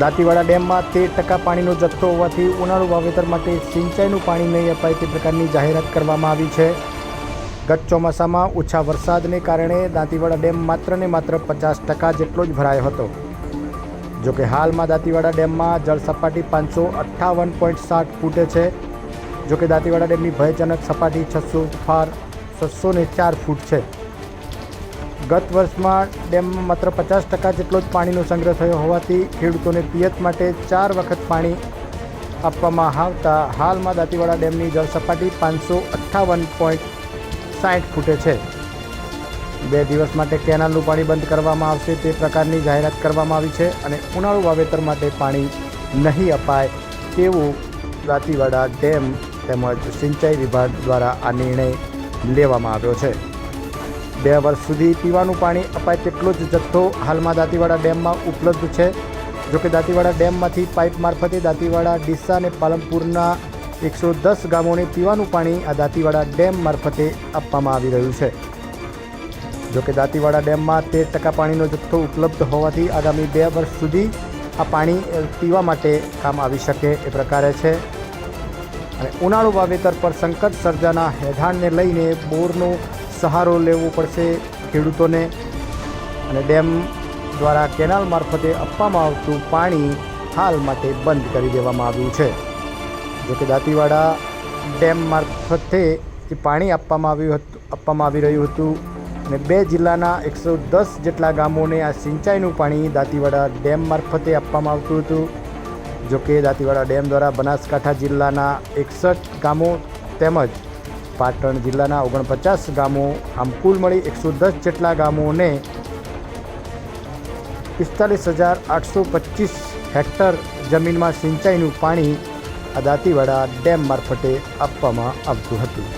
દાંતીવાડા ડેમમાં તેર ટકા પાણીનો જથ્થો હોવાથી ઉનાળુ વાવેતર માટે સિંચાઈનું પાણી નહીં અપાય તે પ્રકારની જાહેરાત કરવામાં આવી છે. ગત ચોમાસામાં ઓછા વરસાદને કારણે દાંતીવાડા ડેમ માત્ર ને માત્ર પચાસ ટકા જેટલો જ ભરાયો હતો. જોકે હાલમાં દાંતીવાડા ડેમમાં જળસપાટી પાંચસો અઠ્ઠાવન પોઈન્ટ સાત ફૂટે છે. જોકે દાંતીવાડા ડેમની ભયજનક સપાટી છસો ફાર છસો ને ચાર ફૂટ છે. ગત વર્ષમાં ડેમમાં માત્ર પચાસ ટકા જેટલો જ પાણીનો સંગ્રહ થયો હોવાથી ખેડૂતોને પિયત માટે ચાર વખત પાણી આપવામાં આવતા હાલમાં દાંતીવાડા ડેમની જળ સપાટી પાંચસો અઠ્ઠાવન પોઈન્ટ સાઠ ફૂટે છે. બે દિવસ માટે કેનાલનું પાણી બંધ કરવામાં આવશે તે પ્રકારની જાહેરાત કરવામાં આવી છે અને ઉનાળુ વાવેતર માટે પાણી નહીં અપાય તેવું દાંતીવાડા ડેમ તેમજ સિંચાઈ વિભાગ દ્વારા આ નિર્ણય લેવામાં આવ્યો છે. બે વર્ષ સુધી પીવાનું પાણી અપાય તેટલો જ જથ્થો હાલમાં દાંતીવાડા ડેમમાં ઉપલબ્ધ છે. જોકે દાંતીવાડા ડેમમાંથી પાઇપ મારફતે દાંતીવાડા, ડીસા અને પાલનપુરના એકસો દસ ગામોને પીવાનું પાણી આ દાંતીવાડા ડેમ મારફતે આપવામાં આવી રહ્યું છે. જોકે દાંતીવાડા ડેમમાં તેર ટકા પાણીનો જથ્થો ઉપલબ્ધ હોવાથી આગામી બે વર્ષ સુધી આ પાણી પીવા માટે કામ આવી શકે એ પ્રકારે છે. અને ઉનાળુ વાવેતર પર સંકટ સર્જાના હેધાણને લઈને બોરનો સહારો લેવો પડશે ખેડૂતોને. અને ડેમ દ્વારા કેનાલ મારફતે આપવામાં આવતું પાણી હાલ માટે બંધ કરી દેવામાં આવ્યું છે. જોકે દાંતીવાડા ડેમ મારફતે જે પાણી આપવામાં આવ્યું હતું, આપવામાં આવી રહ્યું હતું. અને બે જિલ્લાના એકસો દસ જેટલા ગામોને આ સિંચાઈનું પાણી દાંતીવાડા ડેમ મારફતે આપવામાં આવતું હતું. જોકે દાંતીવાડા ડેમ દ્વારા બનાસકાંઠા જિલ્લાના એકસઠ ગામો તેમજ પાટણ જિલ્લાના ઓગણપચાસ ગામો આમ કુલ મળી એકસો દસ જેટલા ગામોને પિસ્તાલીસ હજાર આઠસો પચીસ હેક્ટર જમીનમાં સિંચાઈનું પાણી આ દાંતીવાડા ડેમ મારફતે આપવામાં આવતું હતું.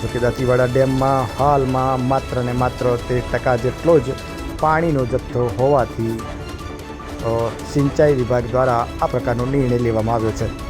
જોકે દાંતીવાડા ડેમમાં હાલમાં માત્ર ને માત્ર તેર ટકા જેટલો જ પાણીનો જથ્થો હોવાથી સિંચાઈ વિભાગ દ્વારા આ પ્રકારનો નિર્ણય લેવામાં આવ્યો છે.